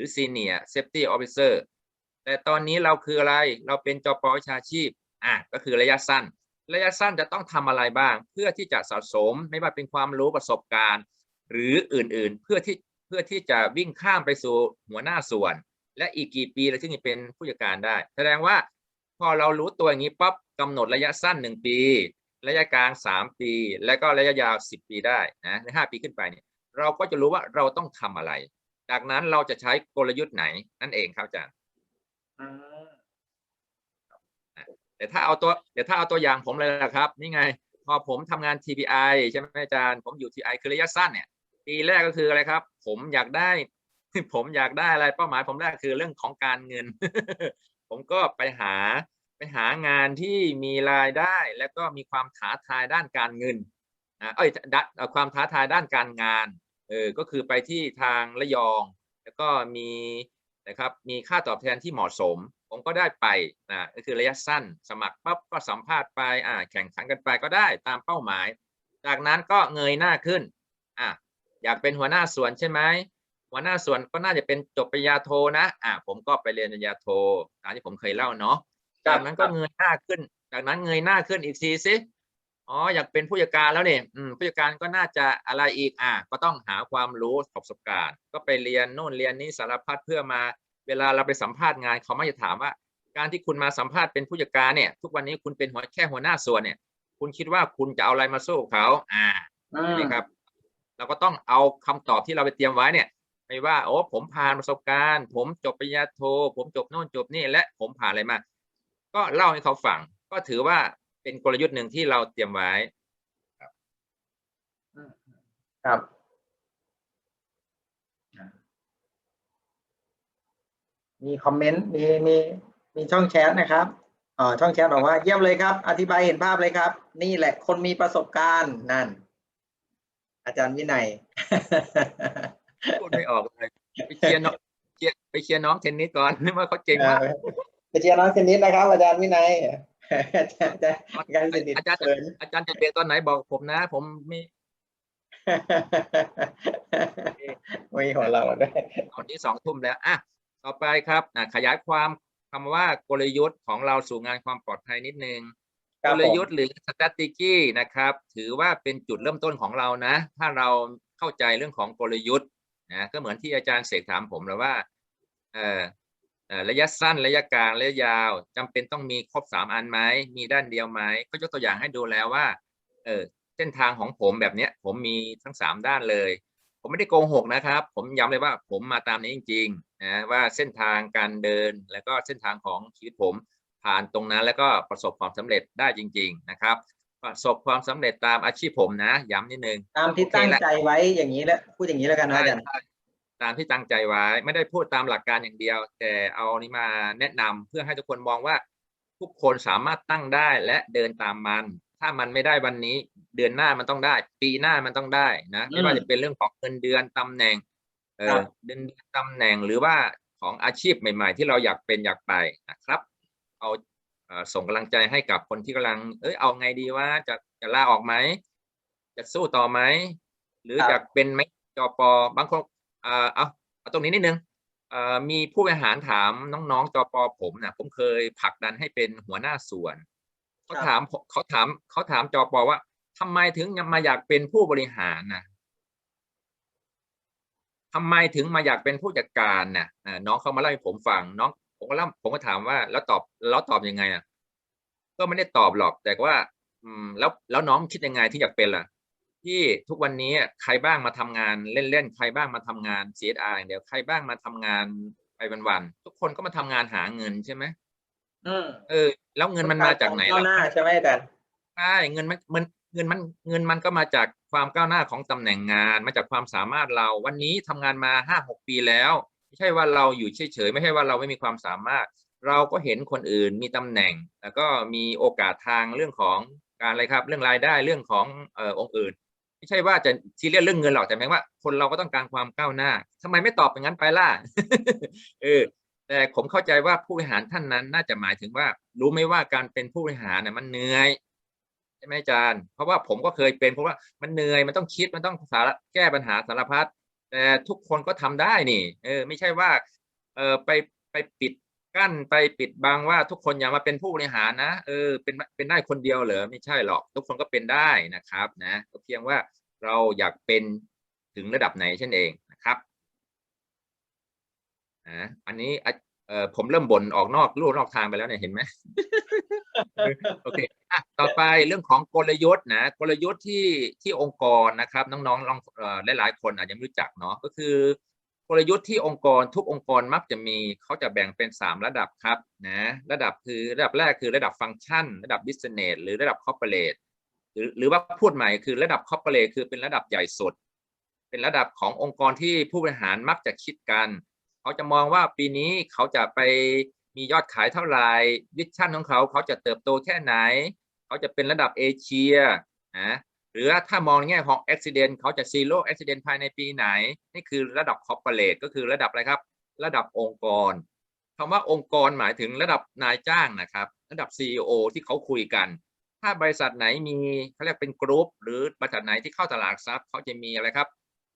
รือ Senior Safety Officer แต่ตอนนี้เราคืออะไรเราเป็นจปวิชาชีพอะก็คือระยะสั้น ระยะสั้นจะต้องทำอะไรบ้าง เพื่อที่จะสะสมไม่ว่าเป็นความรู้ประสบการณ์ หรืออื่นๆ เพื่อที่เพื่อที่จะวิ่งข้ามไปสู่หัวหน้าส่วน และอีกกี่ปีเราถึงจะเป็นผู้จัดการได้ แสดงว่าพอเรารู้ตัวอย่างนี้ปั๊บกำหนดระยะสั้นหนึ่งปี ระยะกลางสามปี และก็ระยะยาวสิบปีได้นะในห้าปีขึ้นไปเนี่ยเราก็จะรู้ว่าเราต้องทำอะไร จากนั้นเราจะใช้กลยุทธ์ไหนนั่นเองครับอาจารย์อืมแต่ถ้าเอาตัวเดี๋ยวถ้าเอาตัวอย่างผมเลยนะครับ นี่ไง พอผมทำงาน TPI ใช่ไหมอาจารย์ ผมอยู่ TPI คือระยะสั้นเนี่ยปีแรกก็คืออะไรครับ ผมอยากได้ ผมอยากได้อะไรเป้าหมาย ผมแรกคือเรื่องของการเงิน ผมก็ไปหาไปหางานที่มีรายได้ แล้วก็มีความท้าทายด้านการเงินนะเอ้ยดะเอ่อความท้าทายด้านการงาน เออก็คือไปที่ทางระยอง แล้วก็มีนะครับมีค่าตอบแทนที่เหมาะสม ผมก็ได้ไปนะก็คือระยะสั้น สมัครปั๊บก็สัมภาษณ์ไปอ่าแข่งขันกันไปก็ได้ตามเป้าหมาย จากนั้นก็เงยหน้าขึ้นอะอยากเป็นหัวหน้าส่วนใช่ไหมหัวหน้าส่วนก็น่าจะเป็นจบปริญญาโทนะอะผมก็ไปเรียนปริญญาโทตามที่ผมเคยเล่าเนาะจากนั้นก็เงยหน้าขึ้น จากนั้นเงยหน้าขึ้นอีกทีสิ อ๋ออยากเป็นผู้จัดการแล้วเนี่ยอืมผู้จัดการก็น่าจะอะไรอีกอะก็ต้องหาความรู้ประสบการณ์ ก็ไปเรียนโน่นเรียนนี้สารพัดเพื่อมา เวลาเราไปสัมภาษณ์งานเขาไม่จะถามว่า การที่คุณมาสัมภาษณ์เป็นผู้จัดการเนี่ย ทุกวันนี้คุณเป็นหัวแค่หัวหน้าส่วนเนี่ย คุณคิดว่าคุณจะเอาอะไรมาสู้เขา อ่าอืมนี่ครับ เราก็ต้องเอาคำตอบที่เราไปเตรียมไว้เนี่ยไปว่าโอ้ผมผ่านประสบการณ์ ผมจบปริญญาโท ผมจบโน่นจบนี่และผมผ่านอะไรมาก็เล่าให้เขาฟังก็ถือว่า เป็นกลยุทธ์หนึ่งที่เราเตรียมไว้ ครับ มีคอมเมนต์มีมีมีช่องแชทนะครับอ๋อช่องแชทบอกว่าเยี่ยมเลยครับ อธิบายเห็นภาพเลยครับ นี่แหละคนมีประสบการณ์นั่น อาจารย์วินัย พูดไม่ออกเลยไปเชียร์น้องเชียร์ไปเชียร์น้องเทนนิสก่อนนึกว่าเขาเก่งมากเออไปเชียร์น้องเทนนิสนะครับ อาจารย์วินัย อาจารย์อาจารย์อาจารย์เทนนิสอาจารย์เขินอาจารย์จะเรียนตอนไหนบอกผมนะ ผมมีมีหัวเราด้วยตอนนี้สองทุ่มแล้วอะต่อไปครับอะขยายความคำว่ากลยุทธ์ของเราสู่งานความปลอดภัยนิดนึงกลยุทธ์หรือ strategy นะครับ ถือว่าเป็นจุดเริ่มต้นของเรานะ ถ้าเราเข้าใจเรื่องของกลยุทธ์นะก็เหมือนที่อาจารย์เสกถามผมแล้วว่าเอ่อเอ่อ ระยะสั้นระยะกลางระยะยาวจำเป็นต้องมีครบสามอันไหมมีด้านเดียวไหมก็ยกตัวอย่างให้ดูแล้วว่าเออเส้นทางของผมแบบเนี้ยผมมีทั้งสามด้านเลย ผมไม่ได้โกหกนะครับ ผมย้ำเลยว่าผมมาตามนี้จริงๆนะว่าเส้นทางการเดินแล้วก็เส้นทางของชีวิตผมผ่านตรงนั้นแล้วก็ประสบความสำเร็จได้จริง ๆนะครับ ประสบความสำเร็จตามอาชีพผมนะ ย้ำนิดนึงตามที่โอเคตั้งแล้วใจไว้อย่างนี้แล้วพูดอย่างนี้แล้วกันนะอาจารย์ใช่ ตามที่ตั้งใจไว้ ไม่ได้พูดตามหลักการอย่างเดียว แต่เอานี้มาแนะนำเพื่อให้ทุกคนมองว่า ทุกคนสามารถตั้งได้และเดินตามมัน ถ้ามันไม่ได้วันนี้ เดือนหน้ามันต้องได้ ปีหน้ามันต้องได้นะไม่ว่าอืมจะเป็นเรื่องของเงินเดือนตำแหน่งเอครัอบเดือนเดือนตำแหน่งหรือว่าของอาชีพใหม่ ๆ ที่เราอยากเป็นอยากไปนะครับ เอาเอ่อส่งกำลังใจให้กับคนที่กำลัง เอ้ยเอาไงดีว่าจะจะลาออกไหมจะสู้ต่อไหมหรือครับอยากเป็นไหมจปบางคนเอ่อเอาเอาตรงนี้นิดนึงเอ่อมีผู้บริหารถามน้องๆจปผมนะผมเคยผลักดันให้เป็นหัวหน้าส่วนเขาถามผมเขาถามเขาถามจปว่าทำไมถึงมาอยากเป็นผู้บริหารนะทำไมถึงมาอยากเป็นผู้จัดการน่ะอ่าน้องเขามาเล่าให้ผมฟังน้อง ผมก็เล่าผมก็ถามว่า แล้วตอบแล้วตอบยังไงอะก็ไม่ได้ตอบหรอกแต่ว่า อืม แล้วแล้วน้องคิดยังไงที่อยากเป็นล่ะ ที่ทุกวันนี้ใครบ้างมาทำงานเล่นๆใครบ้างมาทำงาน CSR อย่างเดียวใครบ้างมาทำงานไปวันๆทุกคนก็มาทำงานหาเงินใช่ไหมอืมเออ แล้วเงินมันมาจากไหนก้าวล่ะหน้าใช่ไหมอาจารย์ใช่เงินมันมันเงินมันเงินมันก็มาจากความก้าวหน้าของตำแหน่งงาน มาจากความสามารถเรา วันนี้ทำงานมาห้าหกปีแล้ว ไม่ใช่ว่าเราอยู่เฉยๆไม่ใช่ว่าเราไม่มีความสามารถ เราก็เห็นคนอื่นมีตำแหน่ง แล้วก็มีโอกาสทางเรื่องของการอะไรครับ เรื่องรายได้เรื่องของเอ่อองค์อื่น ไม่ใช่ว่าจะซีเรียสเรื่องเงินหรอกแต่หมายว่า คนเราก็ต้องการความก้าวหน้าทำไมไม่ตอบอย่างนั้นไปล่ะเออแต่ผมเข้าใจว่าผู้บริหารท่านนั้น น่าจะหมายถึงว่า รู้ไหมว่าการเป็นผู้บริหารน่ะมันเหนื่อยใช่ไหมอาจารย์ เพราะว่าผมก็เคยเป็นเพราะว่ามันเหนื่อยมันต้องคิดมันต้องสารแก้ปัญหาสารพัดแต่ทุกคนก็ทำได้นี่ เออ ไม่ใช่ว่า เออไปไปปิด กั้นไปปิดบังว่าทุกคนอย่ามาเป็นผู้บริหารนะเออเป็นเป็นได้คนเดียวเหรอไม่ใช่หรอก ทุกคนก็เป็นได้นะครับนะก็เพียงว่าเราอยากเป็นถึงระดับไหนเช่นเองนะครับนะอันนี้เออผมเริ่มบ่นออกนอกลู่นอกทางไปแล้วเนี่ยเห็นไหมโอเคอะต่อไปเรื่องของกลยุทธ์นะกลยุทธ์ที่ที่องค์กรนะครับ น้องๆลองหลายๆคนอาจจะไม่รู้จักเนาะก็คือ กลยุทธ์ที่องค์กรทุกองค์กรมักจะมีเขาจะแบ่งเป็น 3 ระดับครับนะระดับคือระดับแรกคือระดับฟังก์ชัน ระดับบิสเนสหรือระดับคอร์เปอเรทหรือหรือว่าพูดใหม่คือระดับคอร์เปอเรทคือเป็นระดับใหญ่สุด เป็นระดับขององค์กรที่ผู้บริหารมักจะคิดกัน เขาจะมองว่าปีนี้เขาจะไปมียอดขายเท่าไหร่วิชั่นของเขาเขาจะเติบโตแค่ไหน เขาจะเป็นระดับเอเชียนะ หรือถ้ามองในแง่ของ Accident เขาจะ Zero Accident ภายในปีไหน นี่คือระดับ Corporate ก็คือระดับอะไรครับ ระดับองค์กรคำว่าองค์กรหมายถึงระดับนายจ้างนะครับ ระดับ CEO ที่เขาคุยกัน ถ้าบริษัทไหนมีเขาเรียกเป็นกรุ๊ปหรือบริษัทไหนที่เข้าตลาดทรัพย์เขาจะมีอะไรครับ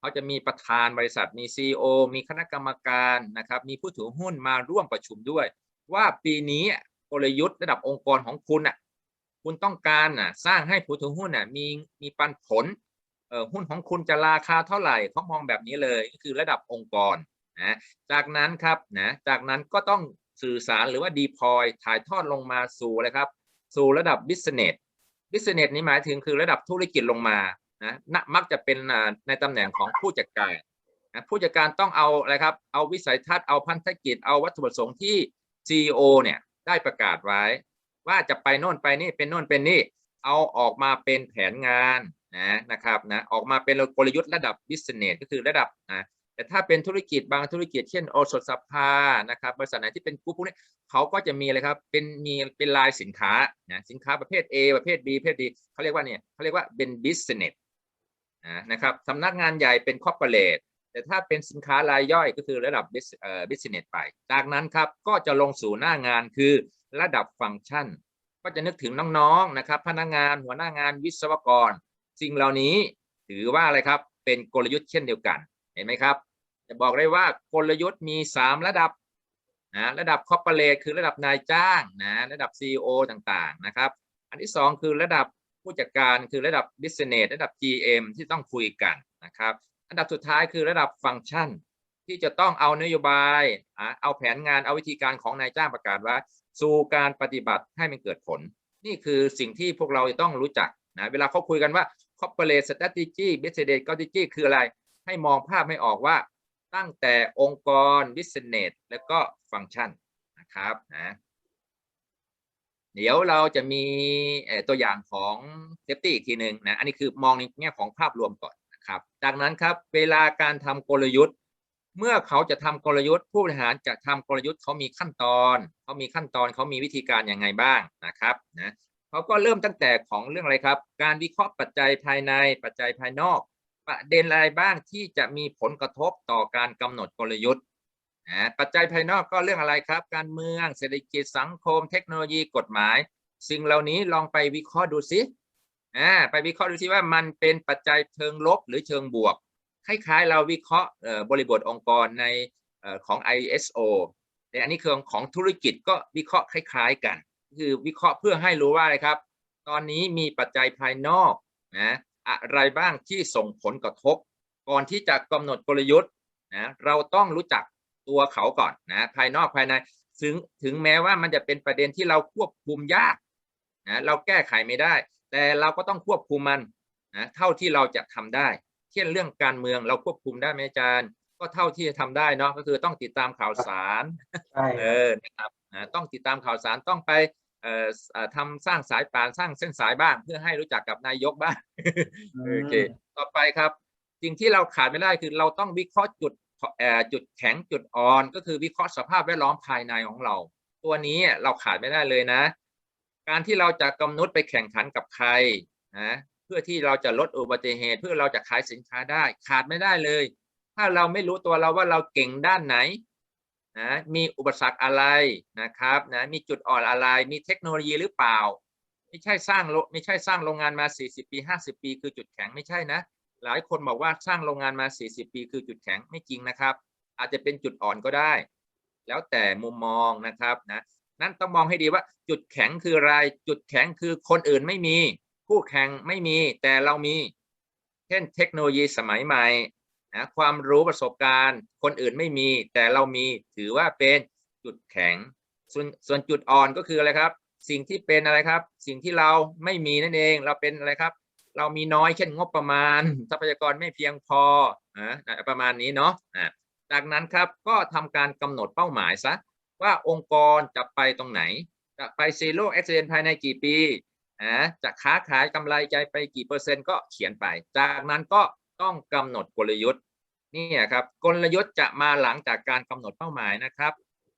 เขาจะมีประธานบริษัทมี CEO มีคณะกรรมการนะครับมีผู้ถือหุ้นมาร่วมประชุมด้วย ว่าปีนี้กลยุทธ์ระดับองค์กรของคุณอะ คุณต้องการน่ะสร้างให้ผู้ถือหุ้นน่ะมีมีปันผลเอ่อหุ้นของคุณจะราคาเท่าไหร่เขามองแบบนี้เลยก็คือระดับองค์กรนะจากนั้นครับนะจากนั้นก็ต้องสื่อสารหรือว่าดีพอยถ่ายทอดลงมาสู่อะไรครับ สู่ระดับบิสเนสบิสเนสนี้หมายถึงคือระดับธุรกิจลงมานะนะมักจะเป็นในตำแหน่งของผู้จัดการนะผู้จัดการต้องเอาอะไรครับ เอาวิสัยทัศน์เอาพันธกิจเอาวัตถุประสงค์ที่ CEO เนี่ยได้ประกาศไว้ ว่าจะไปโน่นไปนี่เป็นโน่นเป็นนี่เอาออกมาเป็นแผนงานนะนะครับนะออกมาเป็นกลยุทธ์ระดับ business ก็คือระดับนะแต่ถ้าเป็นธุรกิจบางธุรกิจเช่นโอสถสภานะครับบริษัทไหนที่เป็นกลุ่มพวกนี้เขาก็จะมีอะไรครับเป็นมีเป็นลายสินค้านะสินค้าประเภท A ประเภท B ประเภท D เขาเรียกว่าเนี่ยเขาเรียกว่าเป็น business นะนะครับสำนักงานใหญ่เป็น corporate แต่ถ้าเป็นสินค้ารายย่อยก็คือระดับ bus- เอ่อ business ไป จากนั้นครับก็จะลงสู่หน้างานคือ ระดับฟังก์ชัน ก็จะนึกถึงน้องๆนะครับ พนักงานหัวหน้างานวิศวกร สิ่งเหล่านี้ถือว่าอะไรครับเป็นกลยุทธ์เช่นเดียวกันเห็นไหมครับ จะบอกได้ว่ากลยุทธ์มี 3 ระดับนะระดับคอร์ปอเรทคือระดับนายจ้างนะระดับ CEO ต่างๆนะครับ อันที่ 2 คือระดับผู้จัดการคือระดับ business ระดับ GM ที่ต้องคุยกันนะครับ อันดับสุดท้ายคือระดับฟังก์ชัน ที่จะต้องเอานโยบาย เอาแผนงานเอาวิธีการของนายจ้างประกาศว่า สู่การปฏิบัติให้มันเกิดผล นี่คือสิ่งที่พวกเราต้องรู้จักนะเวลาเขาคุยกันว่า corporate strategy business strategy คืออะไร ให้มองภาพให้ออกว่าตั้งแต่องค์กร business แล้วก็ฟังก์ชันนะครับนะเดี๋ยวเราจะมีตัวอย่างของ safety อีกทีหนึ่งนะอันนี้คือมองในแง่ของภาพรวมก่อนนะครับ จากนั้นครับเวลาการทำกลยุทธ์ เมื่อเขาจะทำกลยุทธ์ผู้บริหารจะทำกลยุทธ์เขามีขั้นตอนเขามีขั้นตอนเขามีวิธีการยังไงบ้างนะครับนะเขาก็เริ่มตั้งแต่ของเรื่องอะไรครับ การวิเคราะห์ปัจจัยภายในปัจจัยภายนอก ประเด็นอะไรบ้างที่จะมีผลกระทบต่อการกำหนดกลยุทธ์นะปัจจัยภายนอกก็เรื่องอะไรครับ การเมืองเศรษฐกิจสังคม เทคโนโลยีกฎหมาย สิ่งเหล่านี้ลองไปวิเคราะห์ดูสิอ่าไปวิเคราะห์ดูสิว่ามันเป็นปัจจัยเชิงลบหรือเชิงบวก คล้ายๆ เราวิเคราะห์บริบทองค์กรในของ ISO แต่อันนี้คือของธุรกิจก็วิเคราะห์คล้าย ๆ กัน คือวิเคราะห์เพื่อให้รู้ว่าอะไรครับ ตอนนี้มีปัจจัยภายนอกนะอะไรบ้างที่ส่งผลกระทบ ก่อนที่จะกำหนดกลยุทธ์นะเราต้องรู้จักตัวเขาก่อนนะภายนอกภายในถึงถึงแม้ว่ามันจะเป็นประเด็นที่เราควบคุมยากนะเราแก้ไขไม่ได้ แต่เราก็ต้องควบคุมมันนะเท่าที่เราจะทำได้ ช่นเรื่องการเมืองเราควบคุมได้ไหมอาจารย์ ก็เท่าที่จะทำได้เนาะก็คือต้องติดตามข่าวสารใช่เออนะครับนะต้องติดตามข่าวสารต้องไปเอ่อเอ่อทำสร้างสายป่านสร้างเส้นสายบ้าง เพื่อให้รู้จักกับนายกบ้างโอเคต่อไปครับสิ่งที่เราขาดไม่ได้คือเราต้องวิเคราะห์จุดเอ่อจุดแข็งจุดอ่อน ก็คือวิเคราะห์สภาพแวดล้อมภายในของเรา ตัวนี้เราขาดไม่ได้เลยนะ การที่เราจะกำหนดไปแข่งขันกับใครนะ เพื่อที่เราจะลดอุบัติเหตุ เพื่อเราจะขายสินค้าได้ ขาดไม่ได้เลย ถ้าเราไม่รู้ตัวเราว่าเราเก่งด้านไหนนะมีอุปสรรคอะไรนะครับนะมีจุดอ่อนอะไรมีเทคโนโลยีหรือเปล่า ไม่ใช่สร้างไม่ใช่สร้างโรงงานมา 40 ปี 50 ปี คือจุดแข็งไม่ใช่นะ หลายคนบอกว่าสร้างโรงงานมา 40 ปี คือจุดแข็งไม่จริงนะครับ อาจจะเป็นจุดอ่อนก็ได้ แล้วแต่มุมมองนะครับนะนั้นต้องมองให้ดีว่าจุดแข็งคืออะไร จุดแข็งคือคนอื่นไม่มี คู่แข่งไม่มีแต่เรามี เช่นเทคโนโลยีสมัยใหม่นะความรู้ประสบการณ์ คนอื่นไม่มี แต่เรามีถือว่าเป็นจุดแข็ง ส่วนส่วนจุดอ่อนก็คืออะไรครับ สิ่งที่เป็นอะไรครับ สิ่งที่เราไม่มีนั่นเอง เราเป็นอะไรครับ เรามีน้อยเช่นงบประมาณ ทรัพยากรไม่เพียงพอนะประมาณนี้เนาะจากนั้นครับก็ทำการกำหนดเป้าหมายซะว่าองค์กรจะไปตรงไหน จะไปซีโร่เอ็กซ์เภายในกี่ปี อะจะค้าขายกำไรใจไปกี่เปอร์เซ็นต์ก็เขียนไป จากนั้นก็ต้องกำหนดกลยุทธ์นี่ครับกลยุทธ์จะมาหลังจากการกำหนดเป้าหมายนะครับ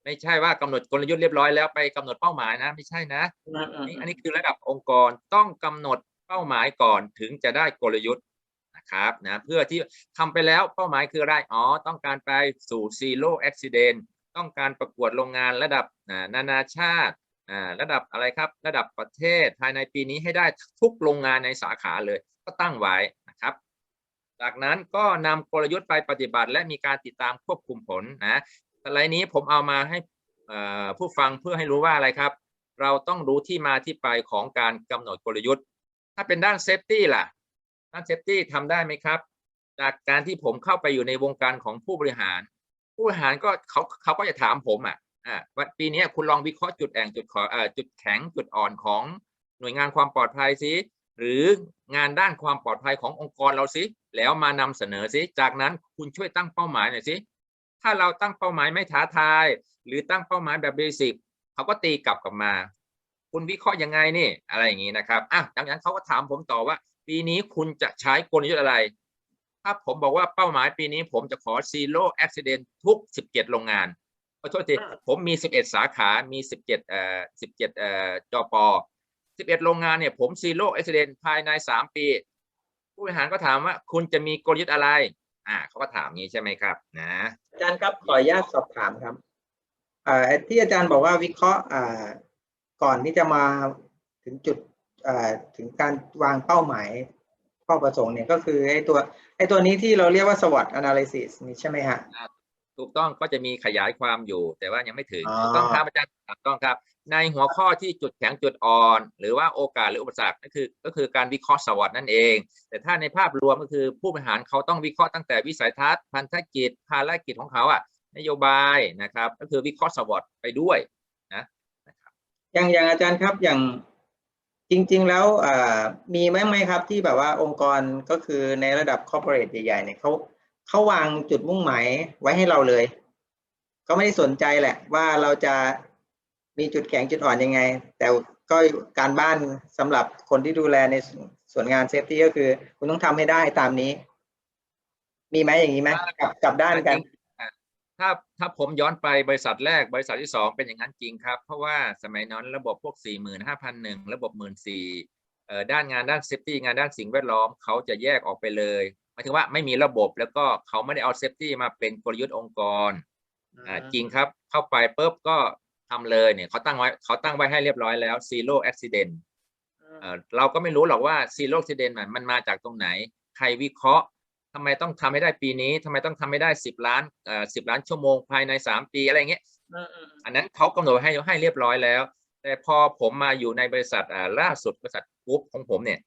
ไม่ใช่ว่ากำหนดกลยุทธ์เรียบร้อยแล้วไปกำหนดเป้าหมายนะ ไม่ใช่นะนี่อันนี้คือระดับองค์กรต้องกำหนดเป้าหมายก่อนถึงจะได้กลยุทธ์นะครับนะเพื่อที่ทำไปแล้วเป้าหมายคืออะไรอ๋อต้องการไปสู่ zero accident ต้องการประกวดโรงงานระดับอ่านานาชาติอ่า ระดับอะไรครับระดับประเทศภายในปีนี้ให้ได้ทุกโรงงานในสาขาเลยก็ตั้งไว้นะครับ จากนั้นก็นำกลยุทธ์ไปปฏิบัติ และมีการติดตามควบคุมผลนะสไลด์นี้ผมเอามาให้ผู้ฟังเพื่อให้รู้ว่าอะไรครับ เราต้องรู้ที่มาที่ไปของการกำหนดกลยุทธ์ ถ้าเป็นด้านเซฟตี้ล่ะ ด้านเซฟตี้ทำได้ไหมครับ จากการที่ผมเข้าไปอยู่ในวงการของผู้บริหาร ผู้บริหารก็เขาเขาก็จะถามผมอะ อ่าว่าปีนี้คุณลองวิเคราะห์จุดแองจุดขอเอ่อจุดแข็งจุดอ่อนของหน่วยงานความปลอดภัยสิหรืองานด้านความปลอดภัยขององค์กรเราสิแล้วมานำเสนอสิจากนั้นคุณช่วยตั้งเป้าหมายหน่อยสิถ้าเราตั้งเป้าหมายไม่ท้าทาย หรือตั้งเป้าหมายแบบเบสิกเขาก็ตีกลับกลับมา คุณวิเคราะห์ยังไงนี่อะไรอย่างนี้นะครับอะจากนั้นเขาก็ถามผมต่อว่า ปีนี้คุณจะใช้กลยุทธ์อะไร ถ้าผมบอกว่าเป้าหมายปีนี้ผมจะขอ zero accident ทุก 17 โรงงาน ขอโทษทีอ่าผมมี 11 สาขา มี 17เอ่อ17เอ่อจป11 โรงงานเนี่ยผม zero accident ภายใน 3 ปี ผู้บริหารก็ถามว่า คุณจะมีกลยุทธ์อะไร อ่าเขาก็ถามงี้ใช่ไหมครับ นะอาจารย์ครับขออนุญาตสอบถามครับอ่าที่อาจารย์บอกว่าวิเคราะห์อ่าก่อนที่จะมาถึงจุดอ่าถึงการวางเป้าหมายเป้าประสงค์เนี่ยก็คือไอ้ตัวไอ้ตัวนี้ที่เราเรียกว่า SWOT analysis นี่ใช่ไหมฮะ ถูกต้องก็จะมีขยายความอยู่ แต่ว่ายังไม่ถึงอ๋อถูกต้องครับอาจารย์ถูกต้องครับ ในหัวข้อที่จุดแข็งจุดอ่อน หรือว่าโอกาสหรืออุปสรรคนั่นคือก็คือการวิเคราะห์สวอตนั่นเอง แต่ถ้าในภาพรวมก็คือผู้บริหารเขาต้องวิเคราะห์ตั้งแต่วิสัยทัศน์พันธกิจภารกิจของเขาอะนโยบายนะครับ ก็คือวิเคราะห์สวอตไปด้วยนะอย่างอย่างอาจารย์ครับอย่างจริง ๆ แล้วอ่ามีไหมไหมครับที่แบบว่าองค์กรก็คือในระดับคอร์ปอเรทใหญ่ๆเนี่ยเขา เขาวางจุดมุ่งหมายไว้ให้เราเลยก็ไม่ได้สนใจแหละ ว่าเราจะมีจุดแข็งจุดอ่อนยังไง แต่ก็การบ้านสำหรับคนที่ดูแลในส่วนงานเซฟตี้ก็คือ คุณต้องทำให้ได้ตามนี้ มีไหมอย่างนี้ไหมกลับกลับด้านกัน ถ้าถ้าผมย้อนไปบริษัทแรกบริษัทที่สองเป็นอย่างนั้นจริงครับ เพราะว่าสมัยนั้นระบบพวก 4 5 0 0 0 ระบบ 1 4 0 0 0เอ่ด้านงานด้านเซฟตี้งานด้านสิ่งแวดล้อมเขาจะแยกออกไปเลย หมายถึงว่าไม่มีระบบแล้วก็เขาไม่ได้เอาเซฟตี้มาเป็นกลยุทธ์องค์กรอ่าจริงครับเข้าไปปุ๊บก็ทำเลยเนี่ยเขาตั้งไว้เขาตั้งไว้ให้เรียบร้อยแล้ว zero accident เอ่อเราก็ไม่รู้หรอกว่า zero accident มันมันมาจากตรงไหน ใครวิเคราะห์ทำไมต้องทำให้ได้ปีนี้ทำไมต้องทำให้ได้สิบล้านเอ่อสิบล้านชั่วโมงภายในสามปีอะไรเงี้ยอันนั้นเขากำหนดไว้ให้ให้เรียบร้อยแล้ว แต่พอผมมาอยู่ในบริษัทอ่าล่าสุดบริษัทกรุ๊ปของผมเนี่ย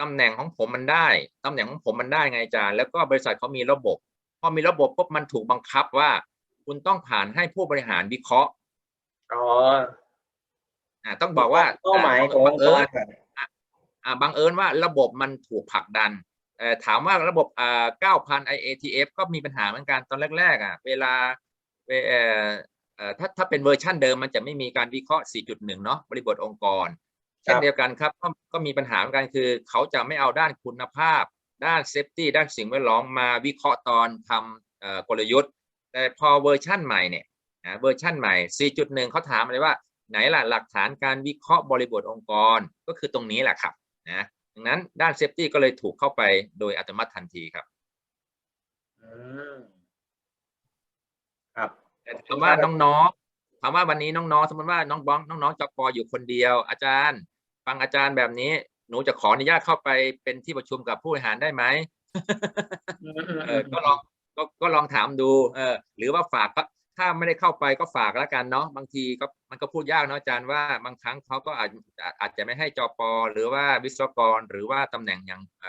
ตำแหน่งของผมมันได้ตำแหน่งของผมมันได้ไงอาจารย์แล้วก็บริษัทเขามีระบบ พอมีระบบปุ๊บมันถูกบังคับว่า คุณต้องผ่านให้ผู้บริหารวิเคราะห์อ๋ออ่าต้องบอกว่าเป้าหมายของบัองงค์เอิกญรก่อนอ่าบังเอิญว่าระบบมันถูกผลักดันเอ่อถามว่าระบบอ่า9,000 IATF ก็มีปัญหาเหมือนกันตอนแรกๆอะ เวลาเวเอ่อเอ่อถ้าถ้าเป็นเวอร์ชันเดิมมันจะไม่มีการวิเคราะห์ 4.1 เนาะบริบทองค์กร เช่นเดียวกันครับก็ก็มีปัญหาเหมือนกันคือ เขาจะไม่เอาด้านคุณภาพ ด้านเซฟตี้ด้านสิ่งแวดล้อมมาวิเคราะห์ตอนทำเอ่อกลยุทธ์ แต่พอเวอร์ชั่นใหม่เนี่ยนะเวอร์ชั่นใหม่ 4.1 เขาถามเลยว่าไหนล่ะหลักฐานการวิเคราะห์บริบทองค์กรก็คือตรงนี้แหละครับนะดังนั้นด้านเซฟตี้ก็เลยถูกเข้าไปโดยอัตโนมัติทันทีครับอืมครับแต่ถามว่าน้องๆถามว่าวันนี้น้องๆ สมมติว่าน้องบ้องน้องๆจปอยู่คนเดียว อาจารย์ ฟังอาจารย์แบบนี้ หนูจะขออนุญาตเข้าไปเป็นที่ประชุมกับผู้บริหารได้ไหมเออก็ลองก็ก็ลองถามดูเออหรือว่าฝากก็ถ้าไม่ได้เข้าไปก็ฝากแล้วกันเนาะบางทีก็มันก็พูดยากเนาะอาจารย์ว่าบางครั้งเขาก็อาจอาจจะไม่ให้จอปอหรือว่าวิศวกร หรือว่าตำแหน่งอย่าง